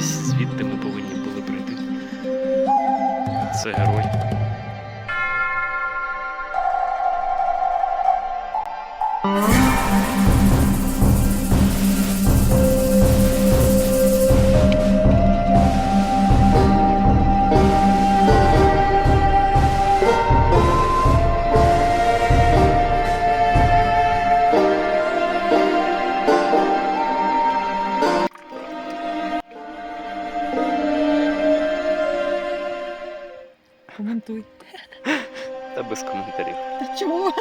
звідкись звідти ми повинні були прийти. Це герой. Коментуй. Та без коментарів. Та чого?